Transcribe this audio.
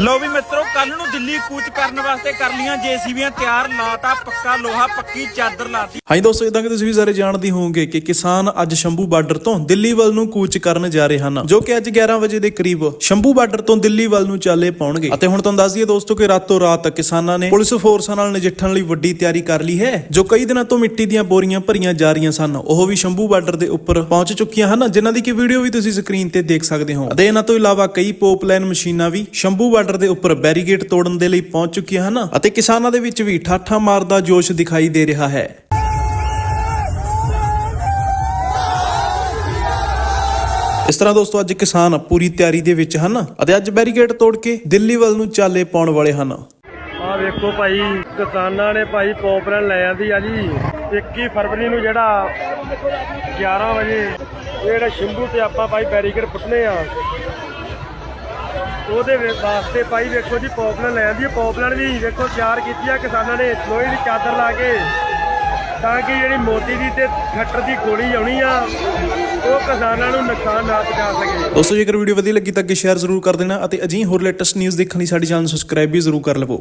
ਲੋ ਵੀ ਮਿੱਤਰੋ ਕੱਲ ਨੂੰ ਦਿੱਲੀ ਕੂਚ ਕਰਨ ਵਾਸਤੇ ਕਰ ਲੀਆਂ ਜੀਸੀਬੀਆਂ, ਤਿਆਰ ਲਾਤਾ, ਪੱਕਾ ਲੋਹਾ, ਪੱਕੀ ਚਾਦਰ ਲਾਤੀ। ਹਾਂਜੀ ਦੋਸਤੋ ਇਦਾਂ ਕਿ ਤੁਸੀਂ ਵੀ ਸਾਰੇ ਜਾਣਦੇ ਹੋਵੋਗੇ ਕਿ ਕਿਸਾਨ ਅੱਜ ਸ਼ੰਭੂ ਬਾਰਡਰ ਤੋਂ ਦਿੱਲੀ ਵੱਲ ਨੂੰ ਕੂਚ ਕਰਨ ਜਾ ਰਹੇ ਹਨ, ਜੋ ਕਿ ਅੱਜ 11 ਵਜੇ ਦੇ ਕਰੀਬ ਸ਼ੰਭੂ ਬਾਰਡਰ ਤੋਂ ਦਿੱਲੀ ਵੱਲ ਨੂੰ ਚਾਲੇ ਪਾਉਣਗੇ। ਅਤੇ ਹੁਣ ਤੁਹਾਨੂੰ ਦੱਸ ਦਈਏ ਦੋਸਤੋ ਕਿ ਰਾਤੋਂ ਰਾਤ ਕਿਸਾਨਾਂ ਨੇ ਪੁਲਿਸ ਫੋਰਸਾਂ ਨਾਲ ਨਜਿੱਠਣ ਲਈ ਵੱਡੀ ਤਿਆਰੀ ਕਰ ਲਈ ਹੈ, ਜੋ ਕਈ ਦਿਨਾਂ ਤੋਂ ਮਿੱਟੀ ਦੀਆਂ ਬੋਰੀਆਂ ਭਰੀਆਂ ਜਾ ਰਹੀਆਂ ਸਨ। ਉਹ ਵੀ ਸ਼ੰਭੂ ਬਾਰਡਰ ਦੇ ਉੱਪਰ ਪਹੁੰਚ ਚੁੱਕੀਆਂ ਹਨ, ਜਿਨ੍ਹਾਂ ਦੀ ਕਿ ਵੀਡੀਓ ਵੀ ਤੁਸੀਂ ਸਕਰੀਨ ਤੇ ਦੇਖ ਸਕਦੇ ਹੋ। ਅਤੇ ਇਹਨਾਂ ਤੋਂ ਇਲਾਵਾ ਕਈ ਪੋਪਲਾਈਨ ਮਸ਼ੀਨਾਂ ਵੀ ਸ਼ੰਭੂ ਬਾਰਡਰ ਦੇ ਉੱਪਰ ਬੈਰੀਗੇਡ ਤੋੜਨ ਦੇ ਲਈ ਪਹੁੰਚ ਚੁੱਕੀਆਂ ਹਨ ਅਤੇ ਕਿਸਾਨਾਂ ਦੇ ਵਿੱਚ ਵੀ ਠਾਠਾ ਮਾਰਦਾ ਜੋਸ਼ ਦਿਖਾਈ ਦੇ ਰਿਹਾ ਹੈ। ਇਸ ਤਰ੍ਹਾਂ ਦੋਸਤੋ, ਅੱਜ ਕਿਸਾਨ ਪੂਰੀ ਤਿਆਰੀ ਦੇ ਵਿੱਚ ਹਨ ਅਤੇ ਅੱਜ ਬੈਰੀਗੇਡ ਤੋੜ ਕੇ ਦਿੱਲੀ ਵੱਲ ਨੂੰ ਚਾਲੇ ਪਾਉਣ ਵਾਲੇ ਹਨ। ਆ ਵੇਖੋ ਭਾਈ, ਕਿਸਾਨਾਂ ਨੇ ਭਾਈ ਪੋਪਰਨ ਲੈ ਆਂਦੀ ਆ ਜੀ। 21 ਫਰਵਰੀ ਨੂੰ ਜਿਹੜਾ 11 ਵਜੇ, ਇਹ ਜਿਹੜਾ ਸ਼ੰਭੂ ਤੇ ਆਪਾਂ ਭਾਈ ਬੈਰੀਕੇਡ ਪੁੱਟਨੇ ਆ। ਉਹਦੇ ਵਾਸਤੇ ਭਾਈ ਵੇਖੋ ਜੀ, ਪੋਪਲਨ ਲੈ ਆਂਦੀ ਪੋਪਲਨ ਵੀ ਵੇਖੋ ਤਿਆਰ ਕੀਤੀ ਆ, ਕਿਸਾਨਾਂ ਨੇ ਲੋਹੇ ਦੀ ਚਾਦਰ ਲਾ ਕੇ। ਤਾਂ ਕਿ ਜਿਹੜੀ ਮੋਤੀ ਦੀ ਤੇ ਖੱਟਰ ਦੀ ਗੋਲੀ ਆਉਣੀ ਆ, ਉਹ ਕਿਸਾਨਾਂ ਨੂੰ ਨੁਕਸਾਨ ਨਾ ਪਹੁੰਚਾ ਸਕੇ। ਦੋਸਤੋ, ਜੇਕਰ ਵੀਡੀਓ ਵਧੀਆ ਲੱਗੀ ਤਾਂ ਅੱਗੇ ਸ਼ੇਅਰ ਜ਼ਰੂਰ ਕਰ ਦੇਣਾ ਅਤੇ ਅਜਿਹੀ ਹੋਰ ਲੇਟੈਸਟ ਨਿਊਜ਼ ਦੇਖਣ ਲਈ ਸਾਡੀ ਚੈਨਲ ਨੂੰ ਸਬਸਕ੍ਰਾਈਬ ਵੀ ਜ਼ਰੂਰ ਕਰ ਲਵੋ।